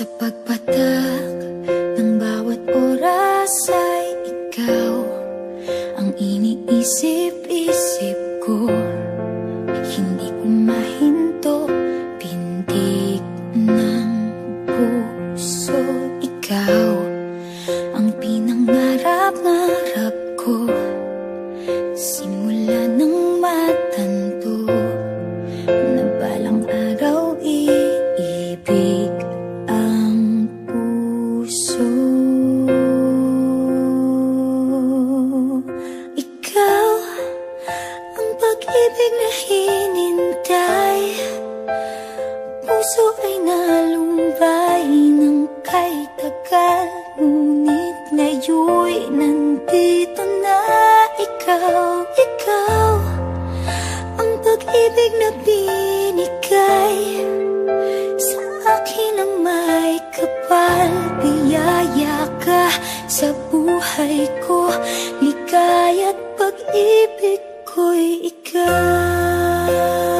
Sa pagpatak ng bawat oras ay ikaw Ang iniisip-isip ko. Hindi ko mahinto pag-ibig na hinintay Puso ay nalumbay ng kay tagal Ngunit ngayon'y nandito na ikaw, ikaw Ang pag-ibig na binigay. Sa akin ang may kapal Biyaya ka sa buhay ko. Ligaya't pag-ibig ko'y ikaw